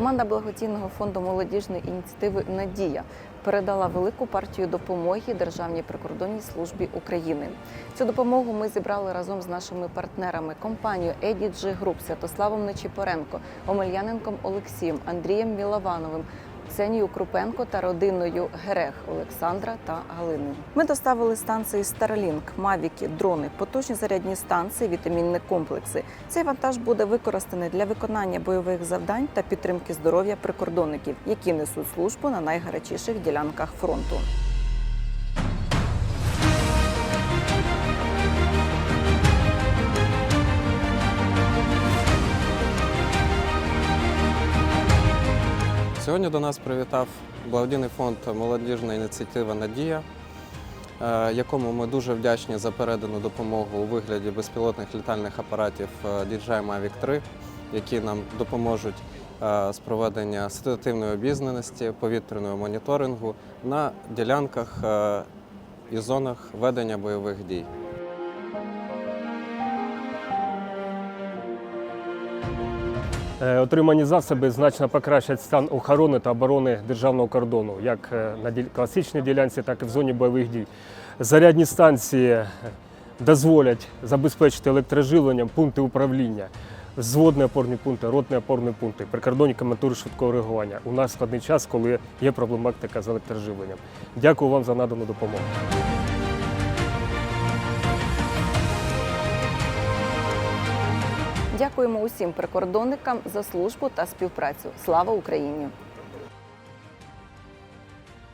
Команда благодійного фонду молодіжної ініціативи Надія передала велику партію допомоги Державній прикордонній службі України. Цю допомогу ми зібрали разом з нашими партнерами компанією ЕДІДЖИ Group Святославом Нечіпоренко, Омельяненком Олексієм, Андрієм Міловановим. Ксенією Крупенко та родиною Герех Олександра та Галини. Ми доставили станції Starlink, Мавіки, дрони, потужні зарядні станції, вітамінні комплекси. Цей вантаж буде використаний для виконання бойових завдань та підтримки здоров'я прикордонників, які несуть службу на найгарячіших ділянках фронту. Сьогодні до нас привітав благодійний фонд Молодіжна ініціатива Надія, е, якому ми дуже вдячні за передану допомогу у вигляді безпілотних літальних апаратів е, DJI Mavic 3, які нам допоможуть е, з проведення ситуативної обізнаності, повітряного моніторингу на ділянках і зонах ведення бойових дій. Отримані засоби значно покращать стан охорони та оборони державного кордону, як е, на класичній ділянці, так і в зоні бойових дій. Зарядні станції е, дозволять забезпечити електроживленням пункти управління, зводні опорні пункти, ротні опорні пункти, прикордонні коментури швидкого реагування. У нас складний час, коли є проблематика з електроживленням. Дякую вам за надану допомогу. Дякуємо усім прикордонникам за службу та співпрацю. Слава Україні!